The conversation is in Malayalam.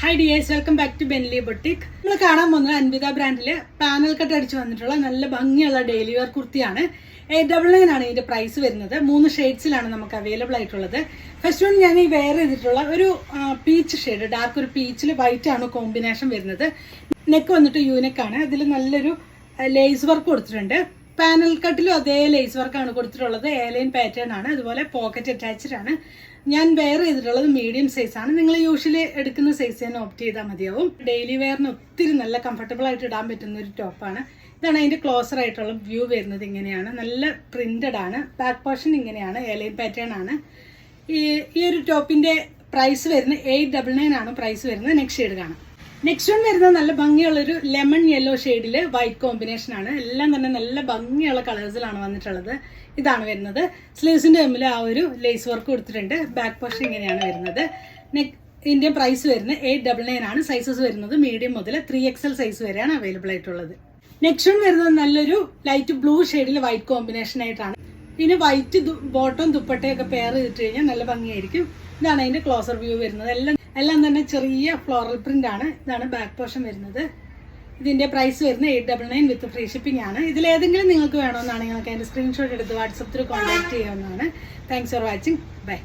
Hi dears welcome back to Benly boutique നമ്മൾ കാണാൻ പോകുന്നത് അൻവിത ബ്രാൻഡിലെ പാനൽ കട്ട് അടിച്ച് വന്നിട്ടുള്ള നല്ല ഭംഗിയുള്ള ഡെയിലി വെയർ കുർത്തിയാണ്. എയ്റ്റ് ഡബിൾ നയൻ ആണ് ഇതിന്റെ പ്രൈസ് വരുന്നത്. മൂന്ന് ഷെയ്ഡ്സിലാണ് നമുക്ക് അവൈലബിൾ ആയിട്ടുള്ളത്. ഫസ്റ്റ് വൺ ഞാൻ ഈ വെയർ ചെയ്തിട്ടുള്ള ഒരു പീച്ച് ഷെയ്ഡ് ഡാർക്ക് ഒരു പീച്ചിൽ വൈറ്റ് ആണ് കോമ്പിനേഷൻ വരുന്നത്. നെക്ക് വന്നിട്ട് യൂനെക്കാണ് അതിൽ നല്ലൊരു ലേസ് വർക്ക് കൊടുത്തിട്ടുണ്ട്. പാനൽ കട്ടിലും അതേ ലേസ് വർക്കാണ് കൊടുത്തിട്ടുള്ളത്. ഏലൈൻ പാറ്റേൺ ആണ്. അതുപോലെ പോക്കറ്റ് അറ്റാച്ച്ഡ് ആണ്. ഞാൻ വെയർ ചെയ്തിട്ടുള്ളത് മീഡിയം സൈസ് ആണ്. നിങ്ങൾ യൂഷ്വലി എടുക്കുന്ന സൈസ് തന്നെ ഓപ്റ്റ് ചെയ്താൽ മതിയാവും. ഡെയിലി വെയറിന് ഒത്തിരി നല്ല കംഫർട്ടബിൾ ആയിട്ട് ഇടാൻ പറ്റുന്ന ഒരു ടോപ്പാണ് ഇതാണ് അതിന്റെ ക്ലോസർ ആയിട്ടുള്ള വ്യൂ വരുന്നത് ഇങ്ങനെയാണ്. നല്ല പ്രിന്റഡ് ആണ്. ബാക്ക് പോർഷൻ ഇങ്ങനെയാണ്. ഏലൈൻ പാറ്റേൺ ആണ്. ഈ ഒരു ടോപ്പിന്റെ പ്രൈസ് വരുന്നത് എയ്റ്റ് ഡബിൾ നയൻ ആണ് പ്രൈസ് വരുന്നത്. നെക്സ്റ്റ് ഷെയ്ഡ് കാണാം. നെക്സ്റ്റ് വൺ വരുന്നത് നല്ല ഭംഗിയുള്ളൊരു ലെമൺ യെല്ലോ ഷെയ്ഡിൽ വൈറ്റ് കോമ്പിനേഷൻ ആണ്. എല്ലാം തന്നെ നല്ല ഭംഗിയുള്ള കളേഴ്സിലാണ് വന്നിട്ടുള്ളത്. ഇതാണ് വരുന്നത്. സ്ലീവ്സിന്റെ മുമ്പിൽ ആ ഒരു ലേസ് വർക്ക് കൊടുത്തിട്ടുണ്ട്. ബാക്ക് പോർഷൻ ഇങ്ങനെയാണ് വരുന്നത്. നെക് ഇതിന്റെ പ്രൈസ് വരുന്നത് എയ്റ്റ് ഡബിൾ നയൻ ആണ്. സൈസസ് വരുന്നത് മീഡിയം മുതൽ ത്രീ എക്സൽ സൈസ് വരെയാണ് അവൈലബിൾ ആയിട്ടുള്ളത്. നെക്സ്റ്റ് വൺ വരുന്നത് നല്ലൊരു ലൈറ്റ് ബ്ലൂ ഷെയ്ഡിൽ വൈറ്റ് കോമ്പിനേഷൻ ആയിട്ടാണ്. പിന്നെ വൈറ്റ് ബോട്ടം ദുപ്പട്ടയൊക്കെ പെയർ ചെയ്തിട്ട് കഴിഞ്ഞാൽ നല്ല ഭംഗിയായിരിക്കും. ഇതാണ് അതിന്റെ ക്ലോസർ വ്യൂ വരുന്നത്. എല്ലാം എല്ലാം തന്നെ ചെറിയ ഫ്ലോറൽ പ്രിന്റ് ആണ്. ഇതാണ് ബാക്ക് പോർഷൻ വരുന്നത്. ഇതിന്റെ പ്രൈസ് വരുന്നത് eight double nine with free shipping ആണ്. ഇതിൽ ഏതെങ്കിലും നിങ്ങൾക്ക് വേണമെന്നാണ് നിങ്ങൾക്ക് അതിന്റെ സ്ക്രീൻഷോട്ട് എടുത്ത് വാട്സപ്പിൽ കോൺടാക്ട് ചെയ്യാവുന്നതാണ്. Thanks for watching by